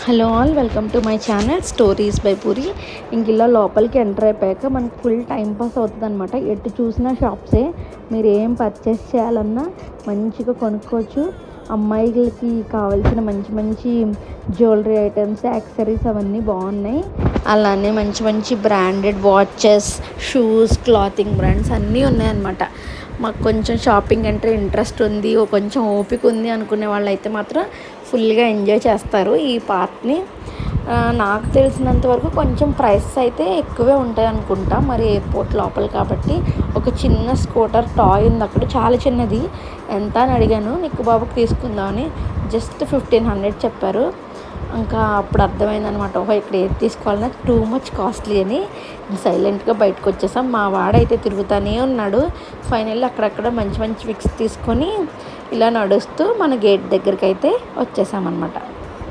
Hello all welcome to my channel stories by Puri. ఇంక ఇలా లోపలికి ఎంటర్ అయిపోయాక మనకు ఫుల్ టైం పాస్ అవుతుంది అనమాట ఎటు చూసిన షాప్సే. మీరు ఏం పర్చేస్ చేయాలన్నా మంచిగా కొనుక్కోవచ్చు. అమ్మాయిలకి కావాల్సిన మంచి మంచి జ్యువెలరీ ఐటమ్స్ యాక్సరీస్ అవన్నీ బాగున్నాయి. అలానే మంచి మంచి branded watches shoes clothing brands అన్నీ ఉన్నాయన్నమాట. మాకు కొంచెం షాపింగ్ అంటే ఇంట్రెస్ట్ ఉంది కొంచెం ఓపిక ఉంది అనుకునే వాళ్ళు అయితే మాత్రం ఫుల్గా ఎంజాయ్ చేస్తారు ఈ పార్క్ని నాకు తెలిసినంత వరకు కొంచెం ప్రైసెస్ అయితే ఎక్కువే ఉంటాయి అనుకుంటా. మరి ఎయిర్పోర్ట్ లోపల కాబట్టి ఒక చిన్న స్కూటర్ టాయ్ ఉంది అక్కడ చాలా చిన్నది. ఎంత అని అడిగాను. నిక్కు బాబుకి తీసుకుందామని జస్ట్ ఫిఫ్టీన్ హండ్రెడ్ చెప్పారు. ఇంకా అప్పుడు అర్థమైందనమాట ఓహో ఇక్కడ ఏది తీసుకోవాలన్నా టూ మచ్ కాస్ట్లీ అని. సైలెంట్గా బయటకు వచ్చేసాం. మా వాడైతే తిరుగుతూనే ఉన్నాడు. ఫైనల్లీ అక్కడక్కడ మంచి మంచి విక్స్ తీసుకొని ఇలా నడుస్తూ మన గేట్ దగ్గరికి అయితే వచ్చేసామన్నమాట.